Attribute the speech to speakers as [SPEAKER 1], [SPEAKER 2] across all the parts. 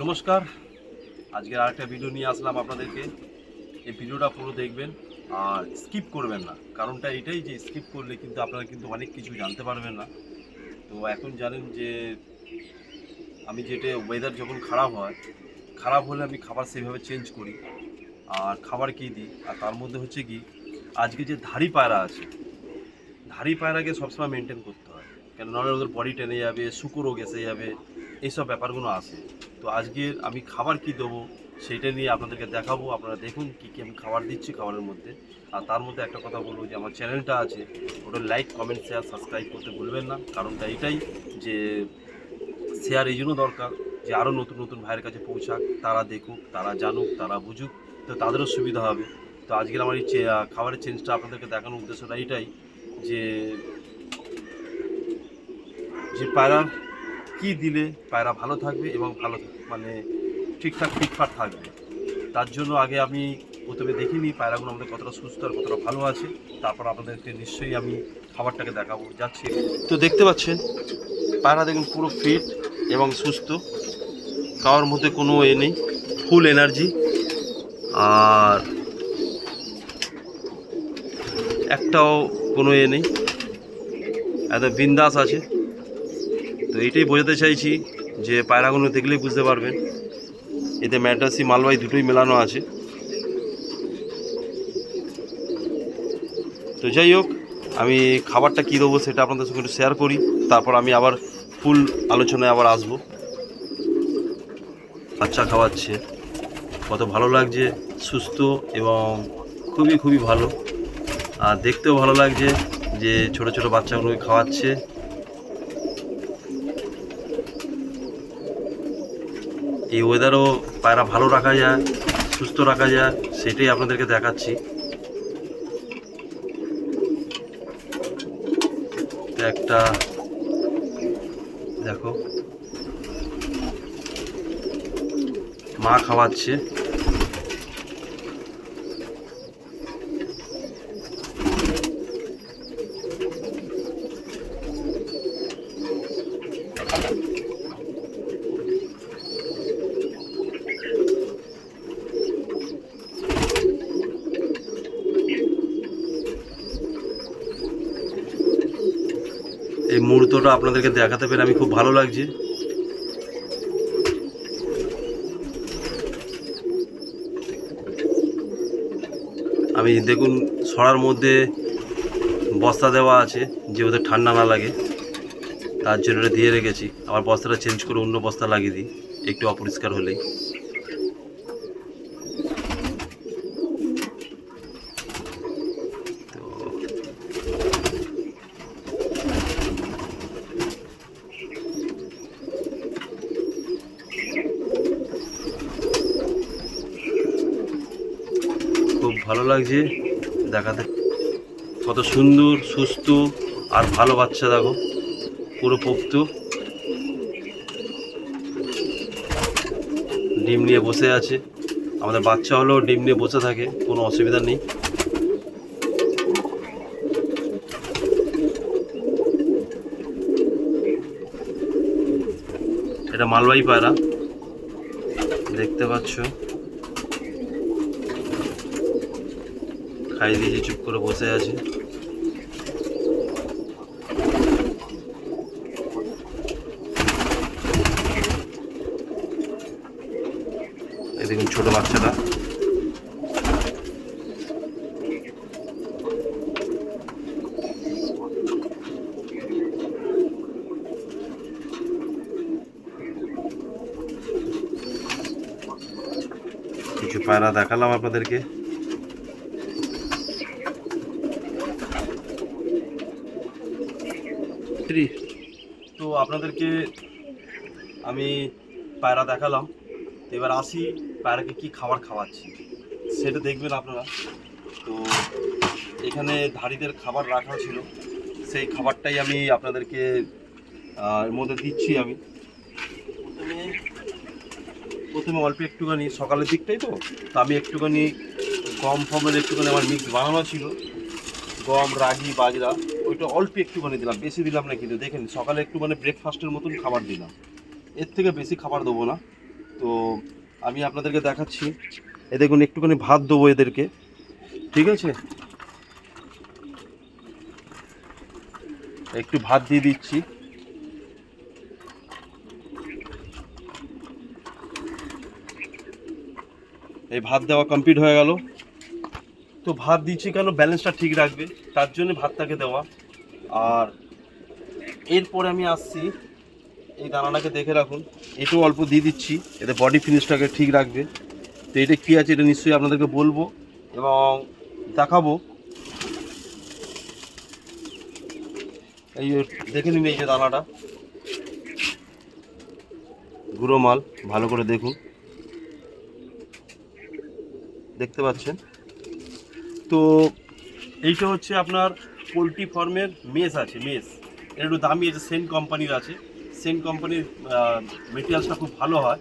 [SPEAKER 1] নমস্কার। আজকে আরেকটা ভিডিও নিয়ে আসলাম আপনাদেরকে। এই ভিডিওটা পুরো দেখবেন আর স্কিপ করবেন না। কারণটা এটাই যে স্কিপ করলে কিন্তু আপনারা কিন্তু অনেক কিছু জানতে পারবেন না। তো এখন জানেন যে আমি যেটা ওয়েদার যখন খারাপ হয়, খারাপ হলে আমি খাবার সেইভাবে চেঞ্জ করি। আর খাবার কী দিই? আর তার মধ্যে হচ্ছে কি, আজকে যে ধাড়ি পায়রা আছে, ধাড়ি পায়রাকে সবসময় মেনটেন করতে হয়। কেন? নাহলে ওদের বডি টেনে যাবে শুকো রোগ এসে যাবে এইসব ব্যাপারগুলো আসে। তো আজকে আমি খাবার কি দেবো সেটা নিয়ে আপনাদেরকে দেখাবো। আপনারা দেখুন কী কী আমি খাবার দিচ্ছি খাবারের মধ্যে। আর তার মধ্যে একটা কথা বলব যে, আমার চ্যানেলটা আছে, ওটা লাইক কমেন্ট শেয়ার সাবস্ক্রাইব করতে ভুলবেন না। কারণটা এটাই যে শেয়ার এই জন্য দরকার যে আরও নতুন নতুন ভাইয়ের কাছে পৌঁছাক। তারা দেখুক, তারা জানুক, তারা বুঝুক, তো তাদেরও সুবিধা হবে। তো আজকের আমার এই খাবারের চেঞ্জটা আপনাদেরকে দেখানোর উদ্দেশ্যটা এইটাই যে যে পায়রা কি দিলে পায়রা ভালো থাকবে এবং ভালো মানে ঠিকঠাক ফিটফাট থাকবে? তার জন্য আগে আমি প্রথমে দেখিনি পায়রাগুলো আমাদের কতটা সুস্থ আর কতটা ভালো আছে। তারপর আপনাদেরকে নিশ্চয়ই আমি খাবারটাকে দেখাবো, যাচ্ছি। তো দেখতে পাচ্ছেন, পায়রা দেখুন পুরো ফিট এবং সুস্থ। কারোর মধ্যে কোনো এ নেই ফুল এনার্জি আর একটাও কোনো এ নেই। এত বিন্দাস আছে। তো এইটাই বোঝাতে চাইছি যে পায়রাগুলো দেখলেই বুঝতে পারবেন। এতে ম্যাড্রাসি মালবাই দুটোই মেলানো আছে। তো যাই হোক, আমি খাবারটা কী দেবো সেটা আপনাদের সঙ্গে একটু শেয়ার করি। তারপর আমি আবার ফুল আলোচনায় আবার আসব। বাচ্চা খাওয়াচ্ছে। কত ভালো লাগছে, সুস্থ এবং খুবই খুবই ভালো। আর দেখতেও ভালো লাগছে যে ছোট ছোট বাচ্চাগুলোকে খাওয়াচ্ছে। এই ওয়েদারও পায়রা ভালো রাখা যায়, সুস্থ রাখা যায়, সেটাই আপনাদেরকে দেখাচ্ছি। একটা, দেখো। মা খাওয়াচ্ছে। এই মুহূর্তটা আপনাদেরকে দেখাতে পেরে আমি খুব ভালো লাগছে। আমি দেখুন, সরার মধ্যে বস্তা দেওয়া আছে যে ওদের ঠান্ডা না লাগে, তার জন্য দিয়ে রেখেছি। আবার বস্তাটা চেঞ্জ করে অন্য বস্তা লাগিয়ে দিই, একটু অপরিষ্কার হলেই। খুব ভালো লাগছে। দেখাতে। কত সুন্দর, সুস্থ আর ভালো বাচ্চা দেখো। পুরো পোক্ত। ডিম নিয়ে বসে আছে। আমাদের বাচ্চা হলেও ডিম নিয়ে বসে থাকে, কোনো অসুবিধা নেই। এটা মালবাহী পায়রা। দেখতে পাচ্ছ। খাই দিয়েছি চুপ করে বসে আছে। দেখুন ছোট বাচ্চাটা। কিছু পায়রা দেখালাম আপনাদেরকে। থ্রি তো আপনাদেরকে আমি পায়রা দেখালাম। এবার আসি পায়রাকে কি খাবার খাওয়াচ্ছি। সেটা দেখবেন আপনারা। তো এখানে ধাড়িদের খাবার রাখা ছিল। সেই খাবারটাই আমি আপনাদেরকে এর মধ্যে দিচ্ছি আমি। প্রথমে অল্প একটুখানি, সকালের দিকটাই তো। তা আমি একটুখানি, গম, ফমের একটুখানি আমার মিক্স বানানো ছিল। গম, রাগি, বাজরা, ওইটা অল্প একটুখানি দিলাম, বেশি দিলাম না কিন্তু দেখেন, সকালে একটু মানে ব্রেকফাস্টের মতন খাবার দিলাম। এর থেকে বেশি খাবার দেবো না। তো তো আমি আপনাদেরকে দেখাচ্ছি। এ দেখুন, একটুখানি ভাত দেবো এদেরকে। ঠিক আছে? একটু ভাত দিয়ে দিচ্ছি। এই ভাত দেওয়া কমপ্লিট হয়ে গেল। তো ভাত দিচ্ছি কেন? ব্যালেন্সটা ঠিক রাখবে। তার জন্য ভাতটাকে দেওয়া। আর এরপরে আমি আসছি। এই দানাটাকে দেখে রাখুন। এটাও অল্প দিয়ে দিচ্ছি। এতে বডি ফিনিশটাকে ঠিক রাখবে। তো এটা কী আছে এটা নিশ্চয়ই আপনাদেরকে বলব। এবং দেখাবো। এই দেখে নিন এই যে দানাটা। গুঁড়ো মাল, ভালো করে দেখুন। দেখতে পাচ্ছেন? তো এইটা হচ্ছে আপনার পোলট্রি ফার্মের মেস আছে, মেস। এটা একটু দামি আছে সেন্ট কোম্পানির আছে। সেন্ট কোম্পানির মেটেরিয়ালসটা খুব ভালো হয়।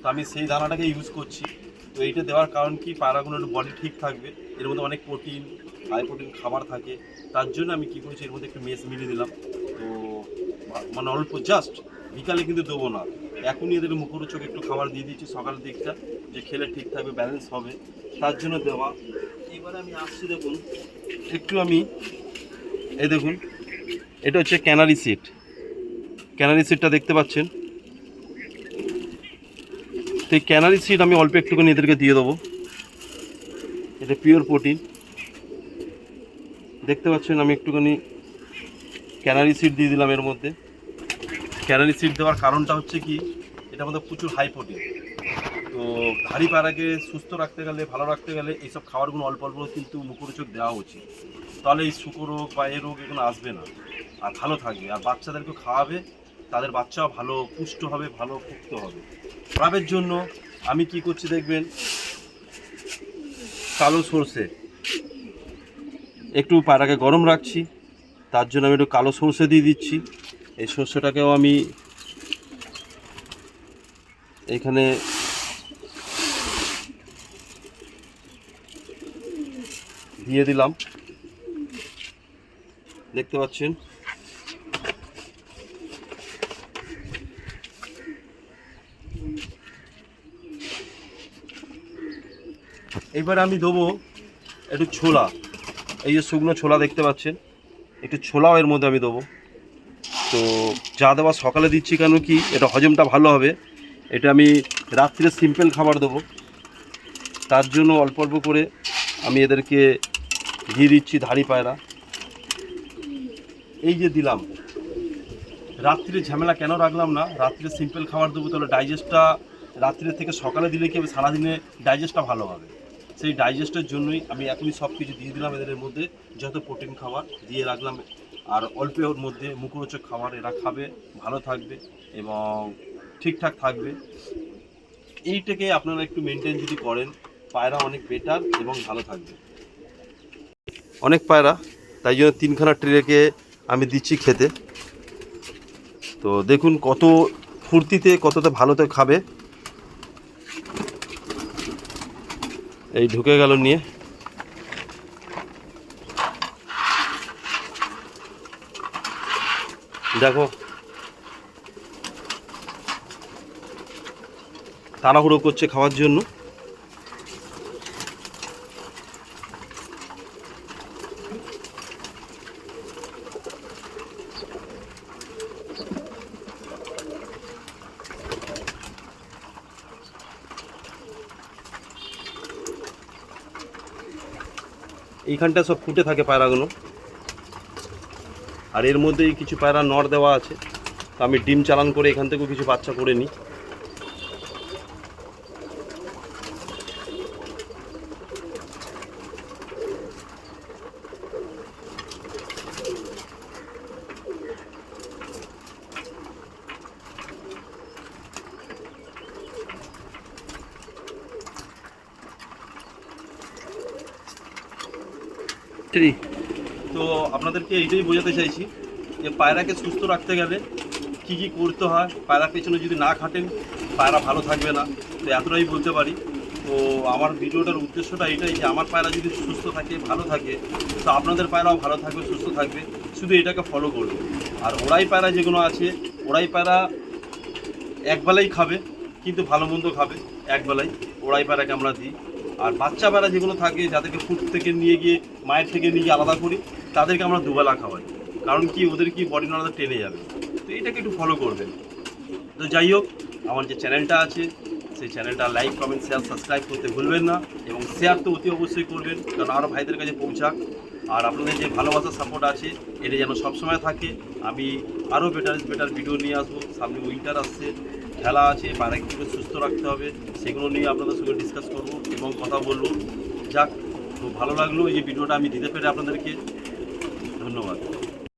[SPEAKER 1] তো আমি সেই দানাটাকে ইউজ করছি। তো এইটা দেওয়ার কারণ কি? পায়রাগুলো একটু বডি ঠিক থাকবে। এর মধ্যে অনেক প্রোটিন হাই প্রোটিন খাবার থাকে। তার জন্য আমি কী করেছি? এর মধ্যে একটু মেস মিলিয়ে দিলাম। তো মানে অল্প জাস্ট বিকালে কিন্তু দেবো না। এখনই এদের মুখরোচক একটু খাবার দিয়ে দিচ্ছি সকালের দিকটা, যে খেলে ঠিক থাকবে ব্যালেন্স হবে। তার জন্য দেওয়া এবারে আমি আসছি দেখুন, একটু আমি এই দেখুন, এটা হচ্ছে ক্যানারি সিট। ক্যানারি সিটটা দেখতে পাচ্ছেন। তো এই ক্যানারি সিট আমি অল্প একটুখানি এদেরকে দিয়ে দেবো। এটা পিওর প্রোটিন দেখতে পাচ্ছেন, আমি একটুখানি ক্যানারি সিট দিয়ে দিলাম এর মধ্যে। ক্যানারি সিট দেওয়ার কারণটা হচ্ছে কি, এটা আমাদের প্রচুর হাই প্রোটিন তো হাড়ি পাড়াকে সুস্থ রাখতে গেলে, ভালো রাখতে গেলে এইসব খাবারগুলো অল্প অল্প কিন্তু মুখরোচক দেওয়া উচিত। তাহলে এই শুকর রোগ বা এ রোগ এগুলো আসবে না। আর ভালো থাকবে। আর বাচ্চাদেরকে খাওয়াবে, তাদের বাচ্চাও ভালো, পুষ্ট হবে, ভালো, পুক্ত হবে। খারাপের জন্য আমি কি করছি দেখবেন? কালো সর্ষে। একটু পায়রাকে গরম রাখছি। তার জন্য আমি একটু কালো সর্ষে দিয়ে দিচ্ছি। এই সর্ষেটাকেও আমি এখানে দিয়ে দিলাম। দেখতে পাচ্ছেন? এবার আমি দেবো একটু ছোলা। এই যে শুকনো ছোলা দেখতে পাচ্ছেন, একটু ছোলাও এর মধ্যে আমি দেবো। তো যা দেওয়া সকালে দিচ্ছি কেন কি, এটা হজমটা ভালো হবে। এটা আমি রাত্রে সিম্পল খাবার দেবো। তার জন্য অল্প অল্প করে আমি এদেরকে দিয়ে দিচ্ছি, ধাড়ি পায়রা। এই যে দিলাম। রাত্রে ঝামেলা কেন রাখলাম না? রাত্রে সিম্পল খাবার দেবো, তাহলে ডাইজেস্টটা রাত্রে থেকে সকালে দিলে কি হবে? সারাদিনে ডাইজেস্টটা ভালো হবে। সেই ডাইজেস্টের জন্যই আমি এখনই সব কিছু দিয়ে দিলাম এদের মধ্যে, যত প্রোটিন খাবার দিয়ে রাখলাম। আর অল্প ওর মধ্যে মুখরোচক খাবার এরা খাবে, ভালো থাকবে এবং ঠিকঠাক থাকবে। এইটাকে আপনারা একটু মেনটেন যদি করেন, পায়রা অনেক বেটার এবং ভালো থাকবে। অনেক পায়রা, তাই জন্য তিনখানা ট্রেকে আমি দিচ্ছি খেতে। তো দেখুন কত ফুর্তিতে, কতটা ভালোতে খাবে। এই ঢুকে গেল নিয়ে। দেখো। তাড়াহুড়ো করছে খাওয়ার জন্য। এইখানটা সব ফুটে থাকে পায়রাগুলো। আর এর মধ্যেই কিছু পায়রা নড় দেওয়া আছে। তো আমি ডিম চালান করে এখান থেকেও কিছু বাচ্চা করে নিই। তো আপনাদেরকে এইটাই বোঝাতে চাইছি যে পায়রাকে সুস্থ রাখতে গেলে কি কি করতে হয়, পায়রার পেছনে যদি না খাটেন, পায়রা ভালো থাকবে না। তো এতটাই বলতে পারি। তো আমার ভিডিওটার উদ্দেশ্যটা এটাই যে আমার পায়রা যদি সুস্থ থাকে, ভালো থাকে, তো আপনাদের পায়রাও ভালো থাকবে, সুস্থ থাকবে। শুধু এটাকে ফলো করবে। আর ওরাই পায়রা যেগুলো আছে, ওরাই পায়রা একবেলাই খাবে, কিন্তু ভালো মন্দ খাবে, একবেলাই। ওড়াই পায়রাকে আমরা দিই। আর বাচ্চা বেলা যেগুলো থাকে, যাদেরকে ফুড থেকে নিয়ে গিয়ে, মায়ের থেকে নিয়ে গিয়ে আলাদা করি, তাদেরকে আমরা দুবেলা খাওয়াই। কারণ কি, ওদের কি বডি নড়াতে টেনে যাবে। তো এটাকে একটু ফলো করবেন। তো যাই হোক, আমার যে চ্যানেলটা আছে, সেই চ্যানেলটা লাইক কমেন্ট শেয়ার সাবস্ক্রাইব করতে ভুলবেন না এবং শেয়ার তো অতি অবশ্যই করবেন, কারণ আরও ভাইদের কাছে পৌঁছাক। আর আপনাদের যে ভালোবাসার সাপোর্ট আছে, এটা যেন সবসময় থাকে। আমি আরও বেটার বেটার ভিডিও নিয়ে আসব। সামনে উইন্টার আসছে, খেলা আছে কীভাবে সুস্থ রাখতে হবে। সেগুলো নিয়ে আপনাদের সঙ্গে ডিসকাস করব। এবং কথা বলব যাক খুব ভালো লাগল। এই ভিডিওটা আমি দিতে পেরে আপনাদেরকে ধন্যবাদ।